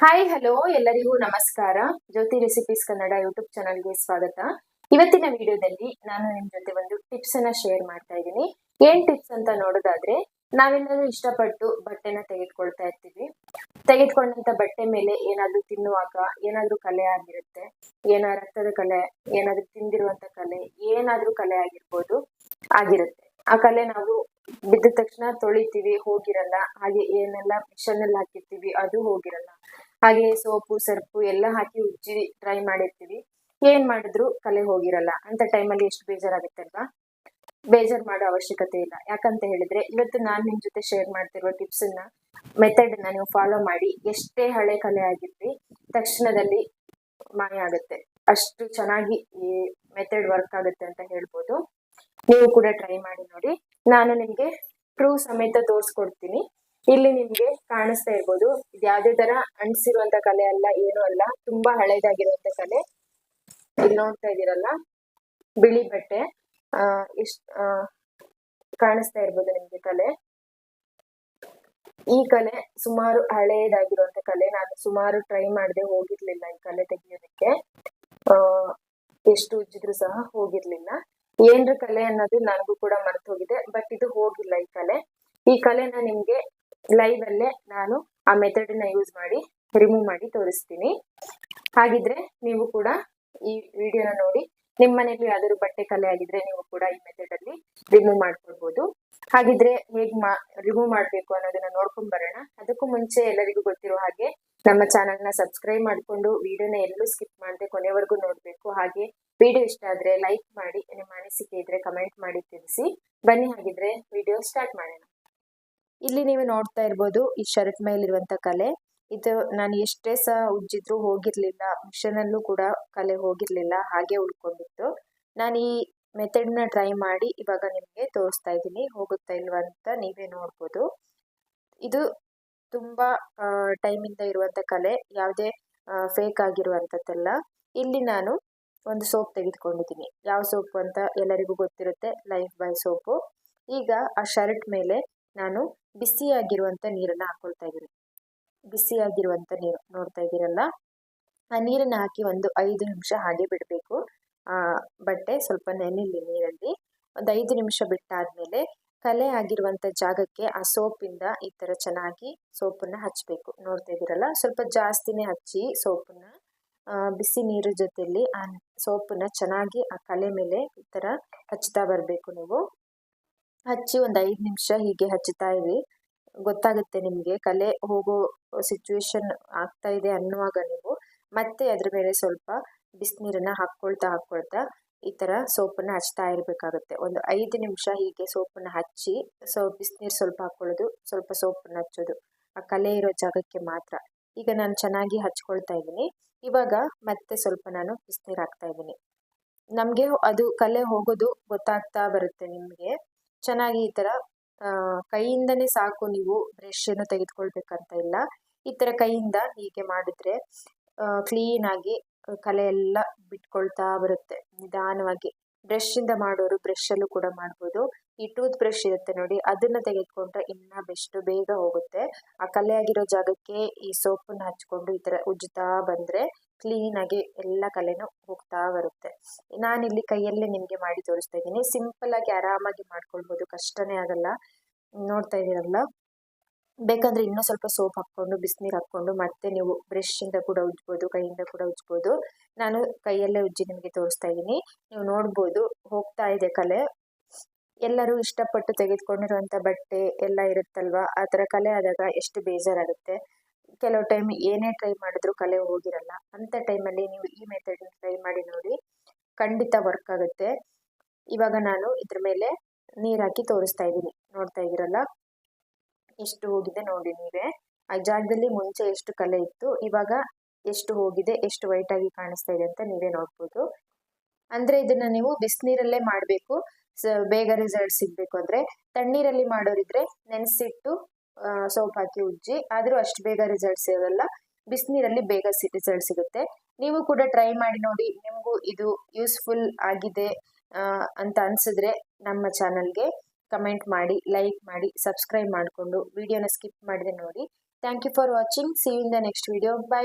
Hi hello ಎಲ್ಲರಿಗೂ ನಮಸ್ಕಾರ. ಜ್ಯೋತಿ recipes Kannada YouTube ಚಾನಲ್ಗೆ ಸ್ವಾಗತ. ಇವತ್ತಿನ ವಿಡಿಯೋದಲ್ಲಿ ನಾನು ನಿಮ್ ಜೊತೆ ಒಂದು ಟಿಪ್ಸ್ ಅನ್ನ ಶೇರ್ ಮಾಡ್ತಾ ಇದ್ದೀನಿ. ಏನ್ ಟಿಪ್ಸ್ ಅಂತ ನೋಡೋದಾದ್ರೆ ನಾವೆಲ್ಲರೂ ಇಷ್ಟಪಟ್ಟು ಬಟ್ಟೆನ ತೆಗೆದುಕೊಳ್ತಾ ಇರ್ತೀವಿ. ತೆಗೆದುಕೊಂಡಂತ ಬಟ್ಟೆ ಮೇಲೆ ಏನಾದ್ರೂ ತಿನ್ನುವಾಗ ಏನಾದ್ರೂ ಕಲೆ ಆಗಿರುತ್ತೆ, ಏನ ರಕ್ತದ ಕಲೆ, ಏನಾದ್ರೂ ತಿಂದಿರುವಂತ ಕಲೆ, ಏನಾದ್ರೂ ಕಲೆ ಆಗಿರ್ಬೋದು, ಆಗಿರುತ್ತೆ. ಆ ಕಲೆ ನಾವು ಬಿದ್ದ ತಕ್ಷಣ ತೊಳಿತೀವಿ, ಹೋಗಿರಲ್ಲ. ಹಾಗೆ ಏನೆಲ್ಲ ಮಿಷನ್ ಅಲ್ಲಿ ಹಾಕಿರ್ತೀವಿ, ಅದು ಹೋಗಿರಲ್ಲ. ಹಾಗೆ ಸೋಪು, ಸರ್ಪು ಎಲ್ಲ ಹಾಕಿ ಉಜ್ಜಿ ಟ್ರೈ ಮಾಡಿರ್ತೀವಿ. ಏನ್ ಮಾಡಿದ್ರು ಕಲೆ ಹೋಗಿರಲ್ಲ. ಅಂತ ಟೈಮಲ್ಲಿ ಎಷ್ಟು ಬೇಜಾರಾಗುತ್ತೆ ಅಲ್ವಾ? ಬೇಜಾರ್ ಮಾಡೋ ಅವಶ್ಯಕತೆ ಇಲ್ಲ. ಯಾಕಂತ ಹೇಳಿದ್ರೆ ಇವತ್ತು ನಾನು ನಿಮ್ ಜೊತೆ ಶೇರ್ ಮಾಡ್ತಿರುವ ಟಿಪ್ಸ್ ಅನ್ನ ಮೆಥಡ್ನ ನೀವು ಫಾಲೋ ಮಾಡಿ ಎಷ್ಟೇ ಹಳೆ ಕಲೆ ಆಗಿರ್ಲಿ, ತಕ್ಷಣದಲ್ಲಿ ಮಾಯ ಆಗುತ್ತೆ. ಅಷ್ಟು ಚೆನ್ನಾಗಿ ಈ ಮೆಥಡ್ ವರ್ಕ್ ಆಗುತ್ತೆ ಅಂತ ಹೇಳ್ಬೋದು. ನೀವು ಕೂಡ ಟ್ರೈ ಮಾಡಿ ನೋಡಿ. ನಾನು ನಿಮ್ಗೆ ಪ್ರೂವ್ ಸಮೇತ ತೋರಿಸ್ಕೊಡ್ತೀನಿ. ಇಲ್ಲಿ ನಿಮ್ಗೆ ಕಾಣಿಸ್ತಾ ಇರ್ಬೋದು. ಇದು ಯಾವ್ದೇ ತರ ಅಂಟಿಸಿರುವಂತ ಕಲೆ ಅಲ್ಲ, ಏನು ಅಲ್ಲ. ತುಂಬಾ ಹಳೇದಾಗಿರುವಂತ ಕಲೆ. ಇಲ್ಲಿ ನೋಡ್ತಾ ಇದೀರಲ್ಲ ಬಿಳಿ ಬಟ್ಟೆ. ಆ ಇಷ್ಟ ಕಾಣಿಸ್ತಾ ಇರ್ಬೋದು ನಿಮ್ಗೆ ಕಲೆ. ಈ ಕಲೆ ಸುಮಾರು ಹಳೆಯದಾಗಿರುವಂತ ಕಲೆ. ನಾನು ಸುಮಾರು ಟ್ರೈ ಮಾಡದೆ ಹೋಗಿರ್ಲಿಲ್ಲ ಈ ಕಲೆ ತೆಗಿಯೋದಕ್ಕೆ. ಆ, ಎಷ್ಟು ಉಜ್ಜಿದ್ರು ಸಹ ಹೋಗಿರ್ಲಿಲ್ಲ. ಏನ್ರ ಕಲೆ ಅನ್ನೋದು ನನಗೂ ಕೂಡ ಮರ್ತು ಹೋಗಿದೆ, ಬಟ್ ಇದು ಹೋಗಿಲ್ಲ ಈ ಕಲೆ. ಈ ಕಲೆನ ನಿಮ್ಗೆ ಲೈವ್ ಅಲ್ಲೇ ನಾನು ಆ ಮೆಥಡ್ನ ಯೂಸ್ ಮಾಡಿ ರಿಮೂವ್ ಮಾಡಿ ತೋರಿಸ್ತೀನಿ. ಹಾಗಿದ್ರೆ ನೀವು ಕೂಡ ಈ ವಿಡಿಯೋನ ನೋಡಿ. ನಿಮ್ಮ ಮನೇಲಿ ಯಾವ್ದಾದ್ರು ಬಟ್ಟೆ ಕಲೆ ಆಗಿದ್ರೆ ನೀವು ಕೂಡ ಈ ಮೆಥಡ್ ಅಲ್ಲಿ ರಿಮೂವ್ ಮಾಡ್ಕೊಳ್ಬಹುದು ಹಾಗಿದ್ರೆ ಹೇಗ್ ರಿಮೂವ್ ಮಾಡ್ಬೇಕು ಅನ್ನೋದನ್ನ ನೋಡ್ಕೊಂಡ್ ಬರೋಣ. ಅದಕ್ಕೂ ಮುಂಚೆ ಎಲ್ಲರಿಗೂ ಗೊತ್ತಿರೋ ಹಾಗೆ ನಮ್ಮ ಚಾನಲ್ನ ಸಬ್ಸ್ಕ್ರೈಬ್ ಮಾಡ್ಕೊಂಡು ವಿಡಿಯೋನ ಎಲ್ಲೂ ಸ್ಕಿಪ್ ಮಾಡದೆ ಕೊನೆವರೆಗೂ ನೋಡ್ಬೇಕು. ಹಾಗೆ ವಿಡಿಯೋ ಇಷ್ಟ ಆದ್ರೆ ಲೈಕ್ ಮಾಡಿ, ನಿಮ್ಮ ಅನಿಸಿಕೆ ಇದ್ರೆ ಕಮೆಂಟ್ ಮಾಡಿ ತಿಳಿಸಿ. ಬನ್ನಿ ಹಾಗಿದ್ರೆ ವಿಡಿಯೋ ಸ್ಟಾರ್ಟ್ ಮಾಡೋಣ. ಇಲ್ಲಿ ನೀವು ನೋಡ್ತಾ ಇರ್ಬೋದು ಈ ಶರ್ಟ್ ಮೇಲಿರುವಂತ ಕಲೆ. ಇದು ನಾನು ಎಷ್ಟೇ ಸಹ ಉಜ್ಜಿದ್ರು ಹೋಗಿರ್ಲಿಲ್ಲ ಮಿಷನ್ ಅಲ್ಲೂ ಕೂಡ ಕಲೆ ಹೋಗಿರ್ಲಿಲ್ಲ, ಹಾಗೆ ಉಳ್ಕೊಂಡಿತ್ತು. ನಾನು ಈ ಮೆಥಡ್ನ ಟ್ರೈ ಮಾಡಿ ಇವಾಗ ನಿಮಗೆ ತೋರಿಸ್ತಾ ಇದ್ದೀನಿ, ಹೋಗುತ್ತಾ ಇಲ್ವಾ ಅಂತ ನೀವೇ ನೋಡ್ಬೋದು. ಇದು ತುಂಬಾ ಟೈಮಿಂದ ಇರುವಂತ ಕಲೆ, ಯಾವುದೇ ಫೇಕ್ ಆಗಿರುವಂತದ್ದಲ್ಲ. ಇಲ್ಲಿ ನಾನು ಒಂದು ಸೋಪ್ ತೆಗೆದುಕೊಂಡಿದ್ದೀನಿ. ಯಾವ ಸೋಪು ಅಂತ ಎಲ್ಲರಿಗೂ ಗೊತ್ತಿರುತ್ತೆ, ಲೈಫ್ ಬಾಯ್ ಸೋಪು. ಈಗ ಆ ಶರ್ಟ್ ಮೇಲೆ ನಾನು ಬಿಸಿಯಾಗಿರುವಂತ ನೀರನ್ನ ಹಾಕೊಳ್ತಾ ಇದ್ದೀನಿ ಬಿಸಿಯಾಗಿರುವಂತ ನೀರು ನೋಡ್ತಾ ಇದ್ದೀರಲ್ಲ? ಆ ನೀರನ್ನ ಹಾಕಿ ಒಂದು ಐದು ನಿಮಿಷ ಹಾಗೆ ಬಿಡಬೇಕು. ಆ, ಬಟ್ಟೆ ಸ್ವಲ್ಪ ನೆನಿಲಿ ನೀರಲ್ಲಿ. ಒಂದು ಐದು ನಿಮಿಷ ಬಿಟ್ಟಾದ್ಮೇಲೆ ಕಲೆ ಆಗಿರುವಂತ ಜಾಗಕ್ಕೆ ಆ ಸೋಪಿಂದ ಈ ತರ ಚೆನ್ನಾಗಿ ಸೋಪನ್ನ ಹಚ್ಚಬೇಕು ನೋಡ್ತಾ ಇದ್ದೀರಲ್ಲ? ಸ್ವಲ್ಪ ಜಾಸ್ತಿನೇ ಹಚ್ಚಿ ಸೋಪನ್ನ ಬಿಸಿ ನೀರು ಜೊತೆಯಲ್ಲಿ ಆ ಸೋಪನ್ನ ಚೆನ್ನಾಗಿ ಆ ಕಲೆ ಮೇಲೆ ಈ ತರ ಹಚ್ತಾ ಬರಬೇಕು ನೀವು. ಹಚ್ಚಿ ಒಂದು ಐದು ನಿಮಿಷ ಹೀಗೆ ಹಚ್ಚುತ್ತಾ ಇರಿ. ಗೊತ್ತಾಗುತ್ತೆ ನಿಮಗೆ ಕಲೆ ಹೋಗೋ ಸಿಚುವೇಶನ್ ಆಗ್ತಾ ಇದೆ ಅನ್ನುವಾಗ ನೀವು. ಮತ್ತೆ ಅದ್ರ ಮೇಲೆ ಸ್ವಲ್ಪ ಬಿಸಿನೀರನ್ನ ಹಾಕ್ಕೊಳ್ತಾ ಹಾಕ್ಕೊಳ್ತಾ ಈ ತರ ಸೋಪನ್ನು ಹಚ್ತಾ ಇರಬೇಕಾಗುತ್ತೆ. ಒಂದು ಐದು ನಿಮಿಷ ಹೀಗೆ ಸೋಪನ್ನು ಹಚ್ಚಿ ಸೊ ಬಿಸಿನೀರು ಸ್ವಲ್ಪ ಹಾಕ್ಕೊಳ್ಳೋದು ಸ್ವಲ್ಪ ಸೋಪನ್ನು ಹಚ್ಚೋದು. ಆ ಕಲೆ ಇರೋ ಜಾಗಕ್ಕೆ ಮಾತ್ರ. ಈಗ ನಾನು ಚೆನ್ನಾಗಿ ಹಚ್ಕೊಳ್ತಾ ಇದ್ದೀನಿ. ಇವಾಗ ಮತ್ತೆ ಸ್ವಲ್ಪ ನಾನು ಬಿಸಿನೀರು ಹಾಕ್ತಾ ಇದ್ದೀನಿ. ನಮಗೆ ಅದು ಕಲೆ ಹೋಗೋದು ಗೊತ್ತಾಗ್ತಾ ಬರುತ್ತೆ ನಿಮಗೆ. ಚೆನ್ನಾಗಿ ಈ ತರ ಆ, ಕೈಯಿಂದನೇ ಸಾಕು ನೀವು ಬ್ರಷ್ ಅನ್ನು ತೆಗೆದುಕೊಳ್ಬೇಕಂತ ಇಲ್ಲ. ಈ ತರ ಕೈಯಿಂದ ಹೀಗೆ ಮಾಡಿದ್ರೆ ಕ್ಲೀನ್ ಆಗಿ ಕಲೆ ಎಲ್ಲ ಬಿಟ್ಕೊಳ್ತಾ ಬರುತ್ತೆ ನಿಧಾನವಾಗಿ. ಬ್ರಷ್ ಇಂದ ಮಾಡೋರು ಬ್ರಷ್ ಅಲ್ಲೂ ಕೂಡ ಮಾಡ್ಬೋದು. ಈ ಟೂತ್ ಬ್ರಷ್ ಇರುತ್ತೆ ನೋಡಿ, ಅದನ್ನ ತೆಗೆದುಕೊಂಡ್ರೆ ಇನ್ನೂ ಬೆಸ್ಟ್, ಬೇಗ ಹೋಗುತ್ತೆ. ಆ ಕಲೆ ಆಗಿರೋ ಜಾಗಕ್ಕೆ ಈ ಸೋಪನ್ನು ಹಚ್ಕೊಂಡು ಈ ಥರ ಉಜ್ಜುತ್ತಾ ಬಂದ್ರೆ ಕ್ಲೀನ್ ಆಗಿ ಎಲ್ಲ ಕಲೆನೂ ಹೋಗ್ತಾ ಬರುತ್ತೆ. ನಾನಿಲ್ಲಿ ಕೈಯಲ್ಲೇ ನಿಮಗೆ ಮಾಡಿ ತೋರಿಸ್ತಾ ಇದ್ದೀನಿ. ಸಿಂಪಲ್ ಆಗಿ ಆರಾಮಾಗಿ ಮಾಡ್ಕೊಳ್ಬೋದು, ಕಷ್ಟನೇ ಆಗಲ್ಲ. ನೋಡ್ತಾ ಇದ್ದೀರಲ್ಲ ಬೇಕಂದ್ರೆ ಇನ್ನೂ ಸ್ವಲ್ಪ ಸೋಪ್ ಹಾಕ್ಕೊಂಡು, ಬಿಸಿನೀರು ಹಾಕ್ಕೊಂಡು, ಮತ್ತೆ ನೀವು ಬ್ರಷ್ ಇಂದ ಕೂಡ ಉಜ್ಬೋದು, ಕೈಯಿಂದ ಕೂಡ ಉಜ್ಬೋದು. ನಾನು ಕೈಯಲ್ಲೇ ಉಜ್ಜಿ ನಿಮಗೆ ತೋರಿಸ್ತಾ ಇದ್ದೀನಿ. ನೀವು ನೋಡ್ಬೋದು, ಹೋಗ್ತಾ ಇದೆ ಕಲೆ. ಎಲ್ಲರೂ ಇಷ್ಟಪಟ್ಟು ತೆಗೆದುಕೊಂಡಿರುವಂಥ ಬಟ್ಟೆ ಎಲ್ಲ ಇರುತ್ತಲ್ವಾ? ಆ ಥರ ಕಲೆ ಆದಾಗ ಎಷ್ಟು ಬೇಜಾರಾಗುತ್ತೆ. ಕೆಲವು ಟೈಮ್ ಏನೇ ಟ್ರೈ ಮಾಡಿದ್ರು ಕಲೆ ಹೋಗಿರಲ್ಲ. ಅಂತ ಟೈಮಲ್ಲಿ ನೀವು ಈ ಮೆಥಡ್ ಟ್ರೈ ಮಾಡಿ ನೋಡಿ, ಖಂಡಿತ ವರ್ಕ್ ಆಗುತ್ತೆ. ಇವಾಗ ನಾನು ಇದ್ರ ಮೇಲೆ ನೀರ್ ಹಾಕಿ ತೋರಿಸ್ತಾ ಇದ್ದೀನಿ. ನೋಡ್ತಾ ಇದ್ದೀರಲ್ಲ? ಎಷ್ಟು ಹೋಗಿದೆ ನೋಡಿ ನೀವೇ. ಆ ಜಾಗದಲ್ಲಿ ಮುಂಚೆ ಎಷ್ಟು ಕಲೆ ಇತ್ತು, ಇವಾಗ ಎಷ್ಟು ಹೋಗಿದೆ, ಎಷ್ಟು ವೈಟ್ ಆಗಿ ಕಾಣಿಸ್ತಾ ಇದೆ ಅಂತ ನೀವೇ ನೋಡ್ಬೋದು. ಅಂದ್ರೆ ಇದನ್ನ ನೀವು ಬಿಸಿನೀರಲ್ಲೇ ಮಾಡಬೇಕು. ಬೇಗ ರಿಸಲ್ಟ್ ಸಿಗ್ಬೇಕು ಅಂದ್ರೆ. ತಣ್ಣೀರಲ್ಲಿ ಮಾಡೋರಿದ್ರೆ ನೆನೆಸಿಟ್ಟು ಸೋಪ್ ಹಾಕಿ ಉಜ್ಜಿ, ಆದ್ರೂ ಅಷ್ಟು ಬೇಗ ರಿಸಲ್ಟ್ ಸಿಗಲ್ಲ. ಬಿಸಿನೀರಲ್ಲಿ ಬೇಗ ರಿಸಲ್ಟ್ ಸಿಗುತ್ತೆ. ನೀವು ಕೂಡ ಟ್ರೈ ಮಾಡಿ ನೋಡಿ, ನಿಮಗೂ ಇದು ಯೂಸ್ಫುಲ್ ಆಗಿದೆ ಅಂತ ಅನ್ಸಿದ್ರೆ ನಮ್ಮ ಚಾನಲ್ಗೆ ಕಮೆಂಟ್ ಮಾಡಿ ಲೈಕ್ ಮಾಡಿ ಸಬ್ಸ್ಕ್ರೈಬ್ ಮಾಡಿಕೊಂಡು ವಿಡಿಯೋನ ಸ್ಕಿಪ್ ಮಾಡಿದೆ ನೋಡಿ. Thank you for watching see in the next video bye